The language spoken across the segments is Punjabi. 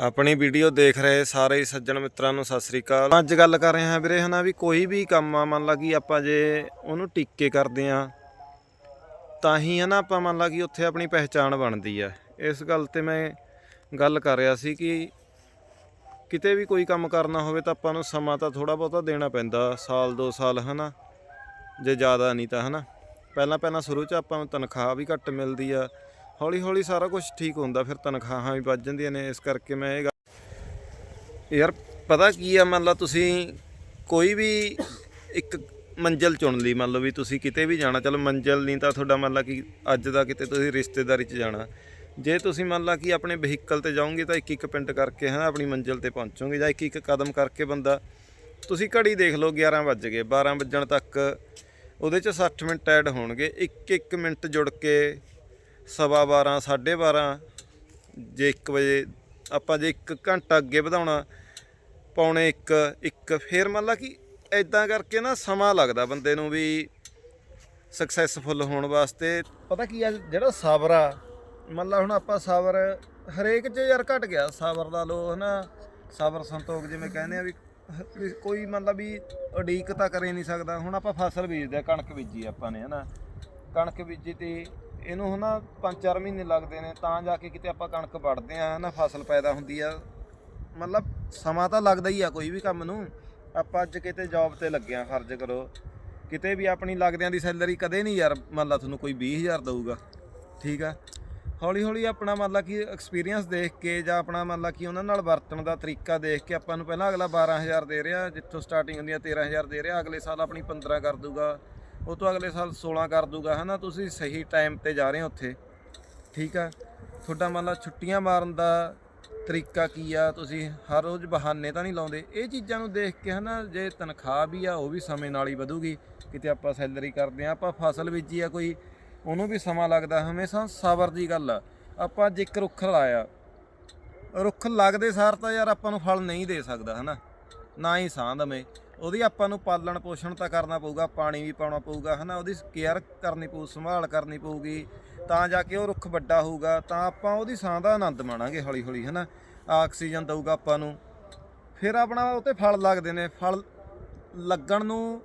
ਆਪਣੀ ਵੀਡੀਓ ਦੇਖ ਰਹੇ ਸਾਰੇ ਸੱਜਣ ਮਿੱਤਰਾਂ ਨੂੰ ਸਤਿ ਸ੍ਰੀ ਅਕਾਲ। ਅੱਜ ਗੱਲ ਕਰ ਰਹੇ ਹਾਂ ਵੀਰੇ ਹਨਾ ਵੀ ਕੋਈ ਵੀ ਕੰਮ ਆ, ਮੰਨ ਲਾ ਕਿ ਆਪਾਂ ਜੇ ਉਹਨੂੰ ਟਿੱਕੇ ਕਰਦੇ ਆ ਤਾਂ ਹੀ ਹਨਾ ਆਪਾਂ ਮੰਨ ਲਾ ਕਿ ਉੱਥੇ ਆਪਣੀ ਪਹਿਚਾਣ ਬਣਦੀ ਆ। ਇਸ ਗੱਲ ਤੇ ਮੈਂ ਗੱਲ ਕਰ ਰਿਹਾ ਸੀ ਕਿ ਕਿਤੇ ਵੀ ਕੋਈ ਕੰਮ ਕਰਨਾ ਹੋਵੇ ਤਾਂ ਆਪਾਂ ਨੂੰ ਸਮਾਂ ਤਾਂ ਥੋੜਾ ਬਹੁਤਾ ਦੇਣਾ ਪੈਂਦਾ, ਸਾਲ 2 ਸਾਲ ਹਨਾ, ਜੇ ਜ਼ਿਆਦਾ ਨਹੀਂ ਤਾਂ ਹਨਾ। ਪਹਿਲਾਂ ਪਹਿਲਾਂ ਸ਼ੁਰੂ 'ਚ ਆਪਾਂ ਨੂੰ ਤਨਖਾਹ ਵੀ ਘੱਟ ਮਿਲਦੀ ਆ ਹੌਲੀ ਹੌਲੀ ਸਾਰਾ ਕੁਝ ਠੀਕ ਹੁੰਦਾ, ਫਿਰ ਤਨਖਾਹਾਂ ਵੀ ਵੱਧ ਜਾਂਦੀਆਂ ਨੇ, ਇਸ ਕਰਕੇ ਮੈਂ ਇਹ ਗੱਲ- ਯਾਰ, ਪਤਾ ਕੀ ਆ, ਮੰਨ ਲਾ ਤੁਸੀਂ ਕੋਈ ਵੀ ਇੱਕ ਮੰਜ਼ਿਲ ਚੁਣ ਲਈ, ਮੰਨ ਲਓ ਵੀ ਤੁਸੀਂ ਕਿਤੇ ਵੀ ਜਾਣਾ, ਚਲੋ ਮੰਜ਼ਿਲ ਨਹੀਂ ਤਾਂ ਤੁਹਾਡਾ ਮੰਨ ਲਾ ਕਿ ਅੱਜ ਦਾ ਕਿਤੇ ਤੁਸੀਂ ਰਿਸ਼ਤੇਦਾਰੀ 'ਚ ਜਾਣਾ। ਜੇ ਤੁਸੀਂ ਮੰਨ ਲਾ ਕਿ ਆਪਣੇ ਵਹੀਕਲ ਤੇ ਜਾਓਗੇ ਤਾਂ ਇੱਕ ਇੱਕ ਪਿੰਡ ਕਰਕੇ ਹੈ ਆਪਣੀ ਮੰਜ਼ਿਲ ਤੇ ਪਹੁੰਚੋਗੇ ਜਾਂ ਇੱਕ ਇੱਕ ਕਦਮ ਕਰਕੇ ਬੰਦਾ ਤੁਸੀਂ ਘੜੀ ਦੇਖ ਲਓ 11 ਵੱਜ ਗਏ 12 ਵੱਜਣ ਤੱਕ ਉਹਦੇ 'ਚ 60 ਮਿੰਟ ਐਡ ਹੋਣਗੇ ਇੱਕ ਇੱਕ ਮਿੰਟ ਜੁੜ ਕੇ ਸਵਾ 12 12:30 ਜੇ 1 ਵਜੇ ਆਪਾਂ ਜੇ 1 ਘੰਟਾ ਅੱਗੇ ਵਧਾਉਣਾ, ਪੌਣੇ 1 1 ਫੇਰ ਮੰਨ ਲਾ ਕਿ ਐਦਾਂ ਕਰਕੇ ਨਾ ਸਮਾਂ ਲੱਗਦਾ ਬੰਦੇ ਨੂੰ ਵੀ ਸਕਸੈਸਫੁਲ ਹੋਣ ਵਾਸਤੇ। ਪਤਾ ਕੀ ਆ, ਜਿਹੜਾ ਸਬਰ ਆ ਮੰਨ ਲਾ ਹੁਣ ਆਪਾਂ ਸਬਰ ਹਰੇਕ 'ਚ ਯਾਰ ਘਟ ਗਿਆ। ਸਬਰ ਦਾ ਲੋ ਹਨਾ ਸਬਰ ਸੰਤੋਖ ਜਿਵੇਂ ਕਹਿੰਦੇ ਆ ਵੀ ਕੋਈ ਮਤਲਬ ਵੀ ਉਡੀਕ ਤਾਂ ਕਰੇ ਨਹੀਂ ਸਕਦਾ। ਹੁਣ ਆਪਾਂ ਫਸਲ ਬੀਜਦੇ ਆ, ਕਣਕ ਬੀਜੀ ਆਪਾਂ ਨੇ, ਹਨਾ। ਕਣਕ ਬੀਜੀ ਤੇ ਇਹਨੂੰ ਹਨਾ 5-4 ਮਹੀਨੇ ਲੱਗਦੇ ਨੇ, ਤਾਂ ਜਾ ਕੇ ਕਿਤੇ ਆਪਾਂ ਕਣਕ ਵੱਢਦੇ ਆ ਹਨਾ ਫਸਲ ਪੈਦਾ ਹੁੰਦੀ ਆ। ਮਤਲਬ ਸਮਾਂ ਤਾਂ ਲੱਗਦਾ ਹੀ ਆ ਕੋਈ ਵੀ ਕੰਮ ਨੂੰ। ਆਪਾਂ ਅੱਜ ਕਿਤੇ ਜੌਬ ਤੇ ਲੱਗਿਆ ਫਰਜ਼ ਕਰੋ। ਕਿਤੇ ਵੀ ਆਪਣੀ ਲੱਗਦਿਆਂ ਦੀ ਸੈਲਰੀ ਕਦੇ ਨਹੀਂ ਯਾਰ, ਮੰਨ ਲਾ ਤੁਹਾਨੂੰ ਕੋਈ 20000 ਦਊਗਾ। ਠੀਕ ਆ? ਹੌਲੀ ਹੌਲੀ ਆਪਣਾ ਮੰਨ ਲਾ ਕਿ ਐਕਸਪੀਰੀਅੰਸ ਦੇਖ ਕੇ ਜਾਂ ਆਪਣਾ ਮੰਨ ਲਾ ਕਿ ਉਹਨਾਂ ਨਾਲ ਵਰਤਣ ਦਾ ਤਰੀਕਾ ਦੇਖ ਕੇ ਆਪਾਂ ਨੂੰ ਪਹਿਲਾਂ ਅਗਲਾ 12000 ਦੇ ਰਿਹਾ, ਜਿੱਥੋਂ ਸਟਾਰਟਿੰਗ ਹੁੰਦੀ ਆ 13000 ਦੇ ਰਿਹਾ, ਅਗਲੇ ਸਾਲ ਆਪਣੀ 15 ਕਰ ਦੂਗਾ ਉਹ ਤੋਂ ਅਗਲੇ ਸਾਲ 16 ਕਰ ਦੂਗਾ, ਹਨਾ? ਤੁਸੀਂ ਸਹੀ ਟਾਈਮ ਤੇ ਜਾ ਰਹੇ ਹੋ ਉੱਥੇ। ਠੀਕ ਆ? ਤੁਹਾਡਾ ਮੰਨ ਲਾ ਛੁੱਟੀਆਂ ਮਾਰਨ ਦਾ ਤਰੀਕਾ ਕੀ ਆ? ਤੁਸੀਂ ਹਰ ਰੋਜ਼ ਬਹਾਨੇ ਤਾਂ ਨਹੀਂ ਲਾਉਂਦੇ। ਇਹ ਚੀਜ਼ਾਂ ਨੂੰ ਦੇਖ ਕੇ, ਹਨਾ, ਜੇ ਤਨਖਾਹ ਵੀ ਆ, ਉਹ ਵੀ ਸਮੇਂ ਨਾਲ ਹੀ ਵਧੂਗੀ। ਕਿਤੇ ਆਪਾਂ ਸੈਲਰੀ ਕਰਦੇ ਆ ਆਪਾਂ ਫਸਲ ਬੀਜੀ ਆ ਕੋਈ, ਉਹਨੂੰ ਵੀ ਸਮਾਂ ਲੱਗਦਾ, ਹਮੇਸ਼ਾ ਸਬਰ ਦੀ ਗੱਲ ਆ। ਆਪਾਂ ਜੇ ਇੱਕ ਰੁੱਖ ਲਾਇਆ। ਰੁੱਖ ਲੱਗਦੇ ਸਾਰ ਤਾਂ ਯਾਰ ਆਪਾਂ ਨੂੰ ਫਲ ਨਹੀਂ ਦੇ ਸਕਦਾ, ਹਨਾ? ਨਾ ਹੀ ਸਾਹ ਦਵੇਂ। ਉਹਦੀ ਆਪਾਂ ਨੂੰ ਪਾਲਣ ਪੋਸ਼ਣ ਤਾਂ ਕਰਨਾ ਪਊਗਾ, ਪਾਣੀ ਵੀ ਪਾਉਣਾ ਪਊਗਾ, ਹਨਾ? ਉਹਦੀ ਕੇਅਰ ਕਰਨੀ ਪਊ, ਸੰਭਾਲ ਕਰਨੀ ਪਊਗੀ, ਤਾਂ ਜਾ ਕੇ ਉਹ ਰੁੱਖ ਵੱਡਾ ਹੋਊਗਾ, ਤਾਂ ਆਪਾਂ ਉਹਦੀ ਸਾਂ ਦਾ ਆਨੰਦ ਮਾਣਾਂਗੇ ਹੌਲੀ ਹੌਲੀ ਹਨਾ? ਆਕਸੀਜਨ ਦਊਗਾ ਆਪਾਂ ਨੂੰ। ਫਿਰ ਆਪਣਾ ਉਹ ਤੇ ਫਲ ਲੱਗਦੇ ਨੇ। ਫਲ ਲੱਗਣ ਨੂੰ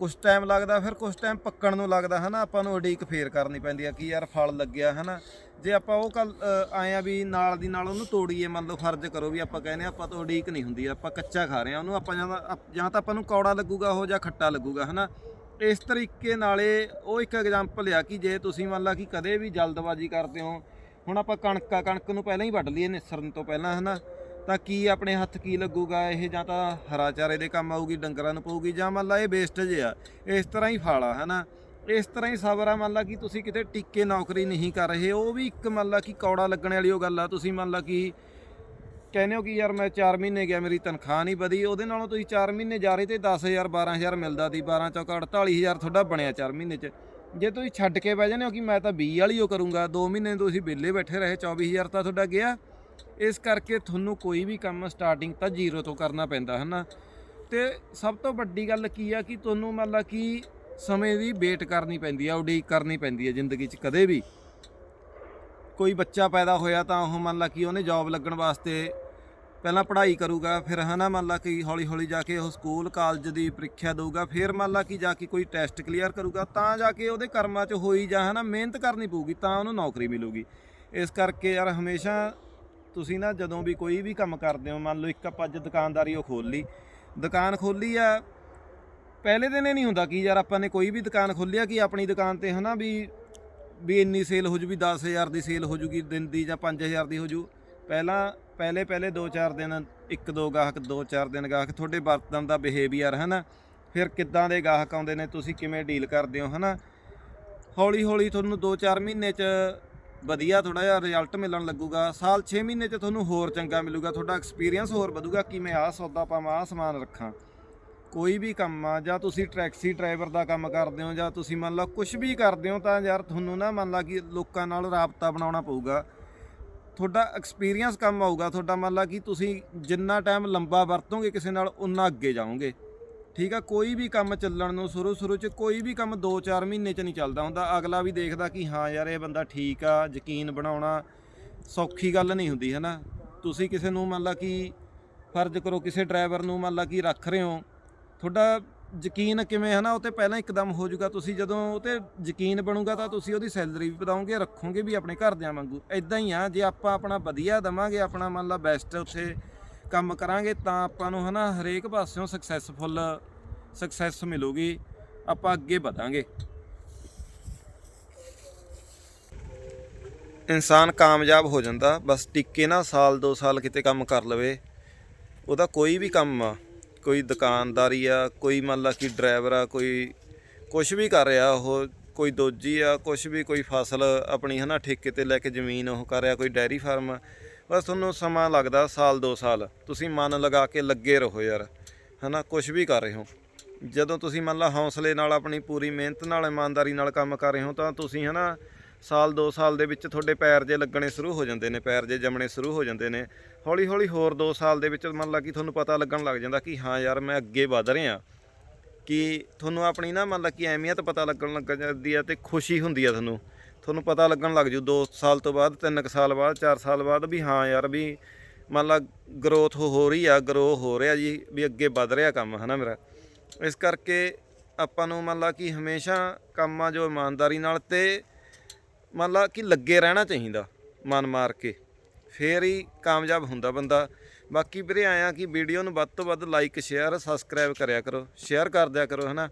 ਕੁਝ ਟਾਈਮ ਲੱਗਦਾ, ਫਿਰ ਕੁਝ ਟਾਈਮ ਪੱਕਣ ਨੂੰ ਲੱਗਦਾ, ਹਨਾ? ਆਪਾਂ ਨੂੰ ਉਡੀਕ ਫੇਰ ਕਰਨੀ ਪੈਂਦੀ ਆ ਕਿ ਯਾਰ ਫਲ ਲੱਗਿਆ, ਹਨਾ? ਜੇ ਆਪਾਂ ਉਹ ਕੱਲ ਆਏ ਆ ਵੀ ਨਾਲ ਦੀ ਨਾਲ ਉਹਨੂੰ ਤੋੜੀਏ, ਮੰਨ ਲਓ ਫਰਜ਼ ਕਰੋ ਵੀ ਆਪਾਂ ਕਹਿੰਦੇ ਆ, ਆਪਾਂ ਤੋਂ ਉਡੀਕ ਨਹੀਂ ਹੁੰਦੀ, ਆਪਾਂ ਕੱਚਾ ਖਾ ਰਹੇ ਆ, ਉਹਨੂੰ ਆਪਾਂ ਜਾਂ ਤਾਂ ਜਾਂ ਤਾਂ ਆਪਾਂ ਨੂੰ ਕੌੜਾ ਲੱਗੂਗਾ ਉਹ ਜਾਂ ਖੱਟਾ ਲੱਗੂਗਾ, ਹਨਾ? ਇਸ ਤਰੀਕੇ ਨਾਲੇ ਉਹ ਇੱਕ ਐਗਜ਼ਾਮਪਲ ਆ ਕਿ ਜੇ ਤੁਸੀਂ ਮੰਨ ਲਾ ਕਿ ਕਦੇ ਵੀ ਜਲਦਬਾਜ਼ੀ ਕਰਦੇ ਹੋ, ਹੁਣ ਆਪਾਂ ਕਣਕ ਆ, ਕਣਕ ਨੂੰ ਪਹਿਲਾਂ ਹੀ ਵੱਢ ਲਈਏ, ਨਿਸਰਨ ਤੋਂ ਪਹਿਲਾਂ, ਹਨਾ? ਤਾਂ ਕੀ ਆਪਣੇ ਹੱਥ ਕੀ ਲੱਗੂਗਾ? ਇਹ ਜਾਂ ਤਾਂ ਹਰਾ ਚਾਰੇ ਦੇ ਕੰਮ ਆਊਗੀ, ਡੰਗਰਾਂ ਨੂੰ ਪਊਗੀ ਜਾਂ ਮੰਨ ਲਾ ਇਹ ਵੇਸਟੇਜ ਆ, ਇਸ ਤਰ੍ਹਾਂ ਹੀ ਫਲ ਆ, ਹਨਾ? ਇਸ ਤਰ੍ਹਾਂ ਹੀ ਸਬਰ ਆ, ਮੰਨ ਲਾ ਕਿ ਤੁਸੀਂ ਕਿਤੇ ਟਿੱਕੇ ਨੌਕਰੀ ਨਹੀਂ ਕਰ ਰਹੇ, ਉਹ ਵੀ ਇੱਕ ਮੰਨ ਲਾ ਕਿ ਕੌੜਾ ਲੱਗਣ ਵਾਲੀ ਉਹ ਗੱਲ ਆ, ਤੁਸੀਂ ਮੰਨ ਲਾ ਕਿ ਕਹਿੰਦੇ ਹੋ ਕਿ ਯਾਰ ਮੈਂ 4 ਮਹੀਨੇ ਗਿਆ, ਮੇਰੀ ਤਨਖਾਹ ਨਹੀਂ ਵਧੀ, ਉਹਦੇ ਨਾਲੋਂ ਤੁਸੀਂ 4 ਮਹੀਨੇ ਜਾ ਰਹੇ ਤੇ 10000 12000 ਮਿਲਦਾ ਸੀ 12 ਚੌਕਾ 48000 ਤੁਹਾਡਾ ਬਣਿਆ 4 ਮਹੀਨੇ ਚ। ਜੇ ਤੁਸੀਂ ਛੱਡ ਕੇ ਬਹਿ ਜਾਂਦੇ ਹੋ ਕਿ ਮੈਂ ਤਾਂ 20 ਵਾਲੀ ਉਹ ਕਰੂੰਗਾ 2 ਮਹੀਨੇ ਤੁਸੀਂ ਵਿਹਲੇ ਬੈਠੇ ਰਹੇ 24000 ਤਾਂ ਤੁਹਾਡਾ ਗਿਆ। ਇਸ ਕਰਕੇ ਤੁਹਾਨੂੰ ਕੋਈ ਵੀ ਕੰਮ ਸਟਾਰਟਿੰਗ ਤਾਂ ਜ਼ੀਰੋ ਤੋਂ ਕਰਨਾ ਪੈਂਦਾ ਹੈ ਨਾ ਤੇ ਸਭ ਤੋਂ ਵੱਡੀ ਗੱਲ ਕੀ ਆ ਕਿ ਤੁਹਾਨੂੰ ਮੰਨ ਲਾ ਕਿ ਸਮੇਂ ਦੀ ਵੇਟ ਕਰਨੀ ਪੈਂਦੀ ਆ, ਉਡੀਕ ਕਰਨੀ ਪੈਂਦੀ ਹੈ ਜ਼ਿੰਦਗੀ 'ਚ ਕਦੇ ਵੀ। ਕੋਈ ਬੱਚਾ ਪੈਦਾ ਹੋਇਆ ਤਾਂ ਉਹ ਮੰਨ ਲਾ ਕਿ ਉਹਨੇ ਜੌਬ ਲੱਗਣ ਵਾਸਤੇ ਪਹਿਲਾਂ ਪੜ੍ਹਾਈ ਕਰੂਗਾ, ਫਿਰ ਹਨਾ ਮੰਨ ਲਾ ਕਿ ਹੌਲੀ ਹੌਲੀ ਜਾ ਕੇ ਉਹ ਸਕੂਲ ਕਾਲਜ ਦੀ ਪ੍ਰੀਖਿਆ ਦੇਊਗਾ, ਫਿਰ ਮੰਨ ਲਾ ਕਿ ਜਾ ਕੇ ਕੋਈ ਟੈਸਟ ਕਲੀਅਰ ਕਰੂਗਾ, ਤਾਂ ਜਾ ਕੇ ਉਹਦੇ ਕਰਮਾਂ 'ਚ ਹੋਈ ਜਾਂ ਹਨਾ ਮਿਹਨਤ ਕਰਨੀ ਪਊਗੀ ਤਾਂ ਉਹਨੂੰ ਨੌਕਰੀ ਮਿਲੂਗੀ। ਇਸ ਕਰਕੇ ਯਾਰ ਹਮੇਸ਼ਾ ਤੁਸੀਂ ਨਾ ਜਦੋਂ ਵੀ ਕੋਈ ਵੀ ਕੰਮ ਕਰਦੇ ਹੋ, ਮੰਨ ਲਓ ਇੱਕ ਆਪਾਂ ਅੱਜ ਦੁਕਾਨਦਾਰੀ ਉਹ ਖੋਲ ਲਈ। ਦੁਕਾਨ ਖੋਲੀ ਆ, ਪਹਿਲੇ ਦਿਨ ਇਹ ਨਹੀਂ ਹੁੰਦਾ ਕਿ ਯਾਰ ਆਪਾਂ ਨੇ ਕੋਈ ਵੀ ਦੁਕਾਨ ਖੋਲਿਆ ਕਿ ਆਪਣੀ ਦੁਕਾਨ ਤੇ ਹਨਾ ਵੀ ਵੀ ਇੰਨੀ ਸੇਲ ਹੋ ਜੂ, ਵੀ 10000 ਦੀ ਸੇਲ ਹੋ ਜੂਗੀ, ਦਿਨ ਦੀ ਜਾਂ 5000 ਦੀ ਹੋ ਜੂ। ਪਹਿਲਾਂ, ਪਹਿਲੇ ਪਹਿਲੇ 2-4 ਦਿਨ, ਇੱਕ, ਦੋ ਗਾਹਕ 2-4 ਦਿਨ ਗਾਹਕ, ਤੁਹਾਡੇ ਵਰਤਨ ਦਾ ਬਿਹੇਵੀਅਰ ਹਨਾ। ਫਿਰ ਕਿੱਦਾਂ ਦੇ ਗਾਹਕ ਆਉਂਦੇ ਨੇ, ਤੁਸੀਂ ਕਿਵੇਂ ਡੀਲ ਕਰਦੇ ਹੋ ਹਨਾ। ਹੌਲੀ ਹੌਲੀ ਤੁਹਾਨੂੰ 2-4 ਮਹੀਨੇ 'ਚ ਵਧੀਆ ਥੋੜਾ ਜਿਹਾ ਰਿਜ਼ਲਟ ਮਿਲਣ ਲੱਗੂਗਾ। ਸਾਲ 6 ਮਹੀਨੇ 'ਚ ਤੁਹਾਨੂੰ ਹੋਰ ਚੰਗਾ ਮਿਲੂਗਾ, ਤੁਹਾਡਾ ਐਕਸਪੀਰੀਅੰਸ ਹੋਰ ਵਧੂਗਾ ਕਿ ਮੈਂ ਆਹ ਸੌਦਾ ਪਾਵਾਂ, ਆਹ ਸਮਾਨ ਰੱਖਾਂ। ਕੋਈ ਵੀ ਕੰਮ ਆ, ਜਾਂ ਤੁਸੀਂ ਟੈਕਸੀ ਡਰਾਈਵਰ ਦਾ ਕੰਮ ਕਰਦੇ ਹੋ, ਜਾਂ ਤੁਸੀਂ ਮੰਨ ਲਓ ਕੁਝ ਵੀ ਕਰਦੇ ਹੋ, ਤਾਂ ਯਾਰ ਤੁਹਾਨੂੰ ਨਾ ਮੰਨ ਲਾ ਕਿ ਲੋਕਾਂ ਨਾਲ ਰਾਬਤਾ ਬਣਾਉਣਾ ਪਊਗਾ। ਤੁਹਾਡਾ ਐਕਸਪੀਰੀਅੰਸ ਕੰਮ ਆਊਗਾ, ਤੁਹਾਡਾ ਮੰਨ ਲਾ ਕਿ ਤੁਸੀਂ ਜਿੰਨਾ ਟਾਈਮ ਲੰਬਾ ਵਰਤੋਗੇ, ਕਿਸੇ ਨਾਲ ਉਨਾ ਅੱਗੇ ਜਾਓਗੇ। ਠੀਕ ਆ, ਕੋਈ ਵੀ ਕੰਮ ਚੱਲਣ ਨੂੰ ਸ਼ੁਰੂ ਸ਼ੁਰੂ ਚ ਕੋਈ ਵੀ ਕੰਮ 2-4 ਮਹੀਨੇ ਚ ਨਹੀਂ ਚੱਲਦਾ ਹੁੰਦਾ। ਅਗਲਾ ਵੀ ਦੇਖਦਾ ਕਿ ਹਾਂ ਯਾਰ, ਇਹ ਬੰਦਾ ਠੀਕ ਆ, ਯਕੀਨ ਬਣਾਉਣਾ ਸੌਖੀ ਗੱਲ ਨਹੀਂ ਹੁੰਦੀ ਹੈ ਨਾ ਤੁਸੀਂ ਕਿਸੇ ਨੂੰ ਮੰਨ ਲਾ ਕਿ ਫਰਜ਼ ਕਰੋ, ਕਿਸੇ ਡਰਾਈਵਰ ਨੂੰ ਮੰਨ ਲਾ ਕਿ ਰੱਖ ਰਹੇ ਹੋ, ਤੁਹਾਡਾ ਯਕੀਨ ਕਿਵੇਂ ਹੈ ਨਾ ਉਹ ਤੇ ਪਹਿਲਾਂ ਇੱਕਦਮ ਹੋ ਜਾਊਗਾ। ਤੁਸੀਂ ਜਦੋਂ ਉਹ ਤੇ ਯਕੀਨ ਬਣੂਗਾ ਤਾਂ ਤੁਸੀਂ ਉਹਦੀ ਸੈਲਰੀ ਵੀ ਵਧਾਓਗੇ, ਰੱਖੋਗੇ ਵੀ ਆਪਣੇ ਘਰਦਿਆਂ ਵਾਂਗੂ। ਐਦਾਂ ਹੀ ਆ, ਜੇ ਆਪਾਂ ਆਪਣਾ ਵਧੀਆ ਦਵਾਂਗੇ, ਆਪਣਾ ਮੰਨ ਲਾ ਬੈਸਟ ਉੱਥੇ ਕੰਮ ਕਰਾਂਗੇ, ਤਾਂ ਆਪਾਂ ਨੂੰ, ਹਨਾ, ਹਰੇਕ ਪਾਸਿਓਂ ਸਕਸੈਸਫੁਲ ਸਕਸੈਸ ਮਿਲੂਗੀ, ਆਪਾਂ ਅੱਗੇ ਵਧਾਂਗੇ। ਇਨਸਾਨ ਕਾਮਯਾਬ ਹੋ ਜਾਂਦਾ, ਬਸ ਟਿੱਕੇ ਨਾ ਸਾਲ 2 ਸਾਲ ਕਿਤੇ ਕੰਮ ਕਰ ਲਵੇ। ਉਹਦਾ ਕੋਈ ਵੀ ਕੰਮ ਆ, ਕੋਈ ਦੁਕਾਨਦਾਰੀ ਆ, ਕੋਈ ਮੰਨ ਲਾ ਕਿ ਡਰਾਈਵਰ ਆ, ਕੋਈ ਕੁਝ ਵੀ ਕਰ ਰਿਹਾ, ਉਹ ਕੋਈ ਦੋਜੀ ਆ ਕੁਝ ਵੀ ਕੋਈ ਫਸਲ ਆਪਣੀ ਹਨਾ, ਠੇਕੇ ਤੇ ਲੈ ਕੇ ਜ਼ਮੀਨ ਉਹ ਕਰ ਰਿਹਾ, ਕੋਈ ਡੈਰੀ ਫਾਰਮ, ਬਸ ਤੁਹਾਨੂੰ ਸਮਾਂ ਲੱਗਦਾ ਸਾਲ 2 ਸਾਲ। ਤੁਸੀਂ ਮਨ ਲਗਾ ਕੇ ਲੱਗੇ ਰਹੋ ਯਾਰ, ਹਨਾ ਕੁਝ ਵੀ ਕਰ ਰਹੇ ਹੋ। ਜਦੋਂ ਤੁਸੀਂ ਮੰਨ ਲਾ ਹੌਸਲੇ ਨਾਲ ਆਪਣੀ ਪੂਰੀ ਮਿਹਨਤ ਨਾਲ, ਇਮਾਨਦਾਰੀ ਨਾਲ ਕੰਮ ਕਰ ਰਹੇ ਹੋ, ਤਾਂ ਤੁਸੀਂ ਹਨਾ ਸਾਲ 2 ਸਾਲ ਦੇ ਵਿੱਚ ਤੁਹਾਡੇ ਪੈਰ ਜੇ ਲੱਗਣੇ ਸ਼ੁਰੂ ਹੋ ਜਾਂਦੇ ਨੇ, ਪੈਰ ਜੇ ਜੰਮਣੇ ਸ਼ੁਰੂ ਹੋ ਜਾਂਦੇ ਨੇ। ਹੌਲੀ ਹੌਲੀ ਹੋਰ 2 ਸਾਲ ਦੇ ਵਿੱਚ ਮੰਨ ਲਾ ਕਿ ਤੁਹਾਨੂੰ ਪਤਾ ਲੱਗਣ ਲੱਗ ਜਾਂਦਾ ਕਿ ਹਾਂ ਯਾਰ ਮੈਂ ਅੱਗੇ ਵਧ ਰਿਹਾ। ਕਿ ਤੁਹਾਨੂੰ ਆਪਣੀ ਨਾ ਮੰਨ ਲਾ ਕਿ ਅਹਿਮੀਅਤ ਪਤਾ ਲੱਗਣ ਲੱਗ ਜਾਂਦੀ ਆ ਤੇ ਖੁਸ਼ੀ ਹੁੰਦੀ ਆ ਤੁਹਾਨੂੰ। ਤੁਹਾਨੂੰ ਪਤਾ ਲੱਗਣ ਲੱਗ ਜੂ 2 ਸਾਲ ਤੋਂ ਬਾਅਦ 3 ਸਾਲ ਬਾਅਦ 4 ਸਾਲ ਬਾਅਦ ਵੀ ਹਾਂ ਯਾਰ ਵੀ ਮੰਨ ਲਾ ਗਰੋਥ ਹੋ ਰਹੀ ਆ ਗਰੋ ਹੋ ਰਿਹਾ ਜੀ, ਵੀ ਅੱਗੇ ਵਧ ਰਿਹਾ ਕੰਮ, ਹਨਾ ਮੇਰਾ। ਇਸ ਕਰਕੇ ਆਪਾਂ ਨੂੰ ਮੰਨ ਲਾ ਕਿ ਹਮੇਸ਼ਾ ਕੰਮਾਂ ਜੋ ਇਮਾਨਦਾਰੀ ਨਾਲ ਤੇ ਮੰਨ ਲਾ ਕਿ ਲੱਗੇ ਰਹਿਣਾ ਚਾਹੀਦਾ ਮਨ ਮਾਰ ਕੇ। ਫੇਰ ਹੀ ਕਾਮਯਾਬ ਹੁੰਦਾ ਬੰਦਾ। ਬਾਕੀ ਵੀਰੇ ਆਇਆ ਕਿ ਵੀਡੀਓ ਨੂੰ ਵੱਧ ਤੋਂ ਵੱਧ ਲਾਈਕ ਸ਼ੇਅਰ ਸਬਸਕ੍ਰਾਈਬ ਕਰਿਆ ਕਰੋ। ਸ਼ੇਅਰ ਕਰ ਦਿਆ ਕਰੋ, ਹਨਾ?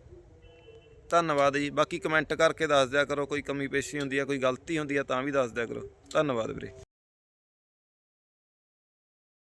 ਧੰਨਵਾਦ ਜੀ। ਬਾਕੀ ਕਮੈਂਟ ਕਰਕੇ ਦੱਸ ਦਿਆ ਕਰੋ, ਕੋਈ ਕਮੀ ਪੇਸ਼ੀ ਹੁੰਦੀ ਆ, ਕੋਈ ਗਲਤੀ ਹੁੰਦੀ ਆ ਤਾਂ ਵੀ ਦੱਸ ਦਿਆ ਕਰੋ। ਧੰਨਵਾਦ ਵੀਰੇ।